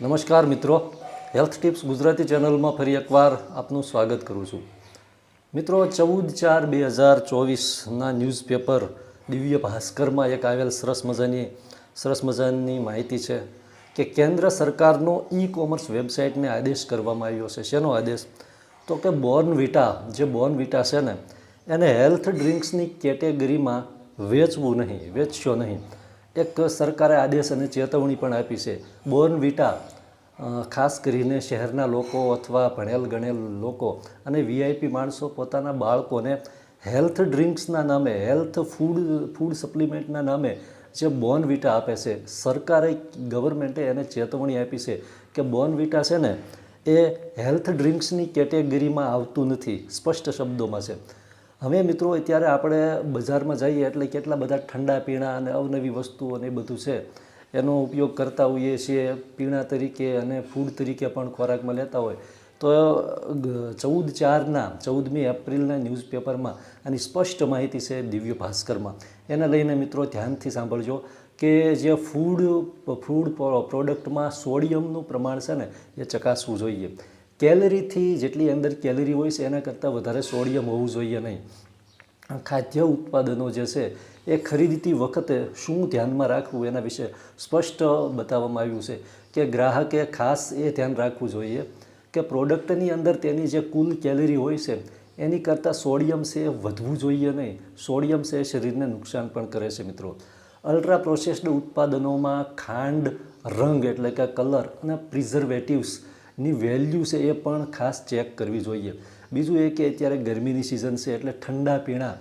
નમસ્કાર મિત્રો. Health tips Gujarati ચેનલમાં ફરી એકવાર આપનું સ્વાગત કરું છું. મિત્રો, ચૌદ ચાર બે હજાર ચોવીસના ન્યૂઝપેપર દિવ્ય ભાસ્કરમાં એક આવેલ સરસ મજાની સરસ મજાની માહિતી છે કે કેન્દ્ર સરકારનો ઈ કોમર્સ વેબસાઇટને આદેશ કરવામાં આવ્યો છે. શેનો આદેશ? તો કે બોર્નવિટા જે બોર્નવિટા છે ને, એને હેલ્થ ડ્રિંક્સની કેટેગરીમાં વેચવું નહીં, વેચશો નહીં. એક સરકારે આદેશ અને ચેતવણી પણ આપી છે. બોર્નવિટા વિટા ખાસ કરીને શહેરના લોકો અથવા ભણેલ ગણેલ લોકો અને વીઆઈપી માણસો પોતાના બાળકોને હેલ્થ ડ્રિંક્સના નામે, હેલ્થ ફૂડ ફૂડ સપ્લિમેન્ટના નામે જે બોર્નવિટા આપે છે, સરકારે ગવર્મેન્ટે એને ચેતવણી આપી છે કે બોર્નવિટા છે ને, એ હેલ્થ ડ્રિંક્સની કેટેગરીમાં આવતું નથી, સ્પષ્ટ શબ્દોમાં છે. હવે મિત્રો, અત્યારે આપણે બજારમાં જઈએ એટલે કેટલા બધા ઠંડા પીણા અને અવનવી વસ્તુઓ અને એ બધું છે, એનો ઉપયોગ કરતા હોઈએ છીએ, પીણા તરીકે અને ફૂડ તરીકે પણ ખોરાકમાં લેતા હોય. તો ચૌદ ચારના, ચૌદમી એપ્રિલના ન્યૂઝપેપરમાં આની સ્પષ્ટ માહિતી છે દિવ્ય ભાસ્કરમાં. એને લઈને મિત્રો ધ્યાનથી સાંભળજો કે જે ફૂડ ફૂડ પ્રોડક્ટમાં સોડિયમનું પ્રમાણ છે ને, એ ચકાસવું જોઈએ. કેલરીથી જેટલી અંદર કેલરી હોય છે, એના કરતાં વધારે સોડિયમ હોવું જોઈએ નહીં. ખાદ્ય ઉત્પાદનો જે છે, એ ખરીદતી વખતે શું ધ્યાનમાં રાખવું એના વિશે સ્પષ્ટ બતાવવામાં આવ્યું છે કે ગ્રાહકે ખાસ એ ધ્યાન રાખવું જોઈએ કે પ્રોડક્ટની અંદર તેની જે કુલ કેલરી હોય છે, એની કરતાં સોડિયમ છે એ વધવું જોઈએ નહીં. સોડિયમ છે એ શરીરને નુકસાન પણ કરે છે મિત્રો. અલ્ટ્રા પ્રોસેસ્ડ ઉત્પાદનોમાં ખાંડ, રંગ એટલે કે કલર અને પ્રિઝર્વેટિવ્સની વેલ્યુ છે એ પણ ખાસ ચેક કરવી જોઈએ. બીજું એ કે અત્યારે ગરમીની સિઝન છે એટલે ઠંડા પીણા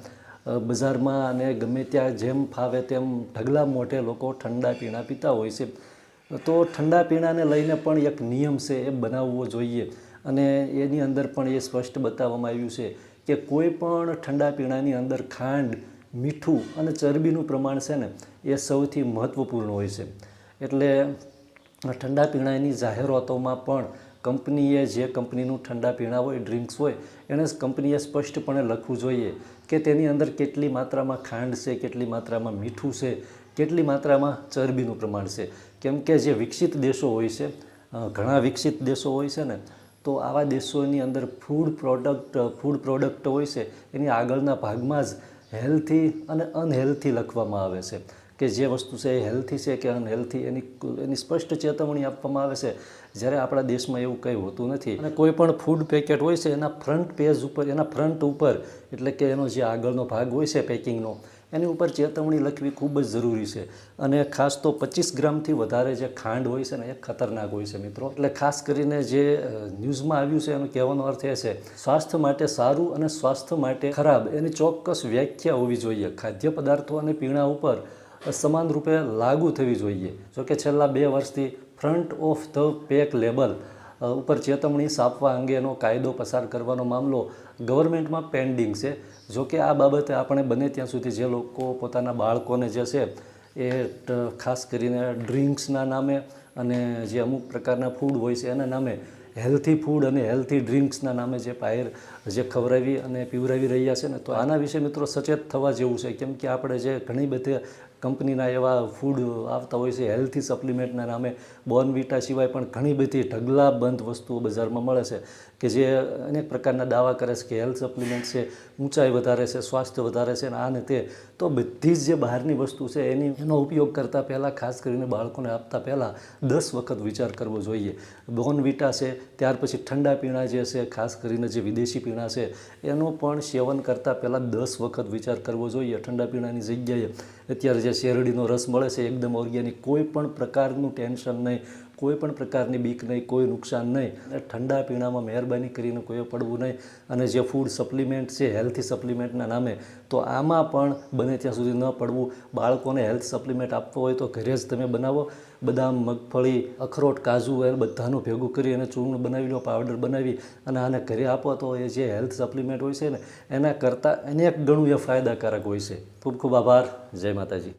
બજારમાં અને ગમે ત્યાં જેમ ફાવે તેમ ઢગલા મોઢે લોકો ઠંડા પીણા પીતા હોય છે. તો ઠંડા પીણાને લઈને પણ એક નિયમ છે એ બનાવવો જોઈએ. અને એની અંદર પણ એ સ્પષ્ટ બતાવવામાં આવ્યું છે કે કોઈ પણ ઠંડા પીણાની અંદર ખાંડ, મીઠું અને ચરબીનું પ્રમાણ છે ને, એ સૌથી મહત્ત્વપૂર્ણ હોય છે. એટલે ઠંડા પીણાની જાહેરાતોમાં પણ કંપનીએ જે કંપનીનું ઠંડા પીણા હોય, ડ્રિંક્સ હોય, એણે કંપનીએ સ્પષ્ટપણે લખવું જોઈએ કે તેની અંદર કેટલી માત્રામાં ખાંડ છે, કેટલી માત્રામાં મીઠું છે, કેટલી માત્રામાં ચરબીનું પ્રમાણ છે. કેમ કે જે વિકસિત દેશો હોય છે ઘણા વિકસિત દેશો હોય છે ને, તો આવા દેશોની અંદર ફૂડ પ્રોડક્ટ ફૂડ પ્રોડક્ટ હોય છે, એની આગળના ભાગમાં જ હેલ્થી અને અનહેલ્થી લખવામાં આવે છે. કે જે વસ્તુ છે એ હેલ્થી છે કે અનહેલ્થી એની એની સ્પષ્ટ ચેતવણી આપવામાં આવે છે. જ્યારે આપણા દેશમાં એવું કંઈ હોતું નથી અને કોઈ પણ ફૂડ પેકેટ હોય છે, એના ફ્રન્ટ પેજ ઉપર, એના ફ્રન્ટ ઉપર, એટલે કે એનો જે આગળનો ભાગ હોય છે પેકિંગનો એની ઉપર ચેતવણી લખવી ખૂબ જ જરૂરી છે. અને ખાસ તો પચીસ ગ્રામથી વધારે જે ખાંડ હોય છે ને, એ ખતરનાક હોય છે મિત્રો. એટલે ખાસ કરીને જે ન્યૂઝમાં આવ્યું છે, એનો કહેવાનો અર્થ એ છે, સ્વાસ્થ્ય માટે સારું અને સ્વાસ્થ્ય માટે ખરાબ, એની ચોક્કસ વ્યાખ્યા હોવી જોઈએ. ખાદ્ય પદાર્થો અને પીણા ઉપર સમાન રૂપે લાગુ થવી જોઈએ. જોકે છેલ્લા બે વર્ષથી front of the pack label ઉપર ચેતવણી સાપવા અંગેનો કાયદો પસાર કરવાનો મામલો ગવર્મેન્ટમાં પેન્ડિંગ છે. જો કે આ બાબતે આપણે બને ત્યાં સુધી જે લોકો પોતાના બાળકોને જે છે એ ખાસ કરીને ડ્રિંક્સના નામે અને જે અમુક પ્રકારના ફૂડ હોય છે એના નામે હેલ્થી ફૂડ અને હેલ્થી ડ્રિંક્સના નામે જે પાયર જે ખવડાવી અને પીવરાવી રહ્યા છે ને, તો આના વિશે મિત્રો સચેત થવા જેવું છે. કેમ કે આપણે જે ઘણી બધી કંપનીના એવા ફૂડ આવતા હોય છે હેલ્થી સપ્લિમેન્ટના નામે બોર્નવિટા સિવાય પણ ઘણી બધી ઢગલાબંધ વસ્તુઓ બજારમાં મળે છે. કે જે અનેક પ્રકારના દાવા કરે છે, કે હેલ્થ સપ્લિમેન્ટ છે, ઊંચાઈ વધારે છે, સ્વાસ્થ્ય વધારે છે અને આ ને તે, તો બધી જ જે બહારની વસ્તુ છે, એની, એનો ઉપયોગ કરતાં પહેલાં, ખાસ કરીને બાળકોને આપતા પહેલાં, દસ વખત વિચાર કરવો જોઈએ. બોનવિટા છે, ત્યાર પછી ઠંડા પીણા જે છે, ખાસ કરીને જે વિદેશી પીણા છે, એનું પણ સેવન કરતાં પહેલાં દસ વખત વિચાર કરવો જોઈએ ઠંડા પીણાની જગ્યાએ. અત્યારે જે શેરડીનો રસ મળે છે, એકદમ ઓર્ગેનિક કોઈ પણ પ્રકારનું ટેન્શન નહીં. કોઈ પણ પ્રકારની બીક નહીં, કોઈ નુકસાન નહીં. ઠંડા પીણામાં મહેરબાની કરીને કોઈએ પડવું નહીં. અને જે ફૂડ સપ્લિમેન્ટ છે હેલ્થી સપ્લિમેન્ટના નામે, તો આમાં પણ બને ત્યાં સુધી ન પડવું. બાળકોને હેલ્થ સપ્લિમેન્ટ આપવો હોય તો ઘરે જ તમે બનાવો. બદામ, મગફળી, અખરોટ, કાજુ એ બધાનું ભેગું કરી અને ચૂર્ણ બનાવી લો, પાવડર બનાવી અને આને ઘરે આપો તો એ જે હેલ્થ સપ્લિમેન્ટ હોય છે ને, એના કરતાં અનેક ગણું એ ફાયદાકારક હોય છે. ખૂબ ખૂબ આભાર. જય માતાજી.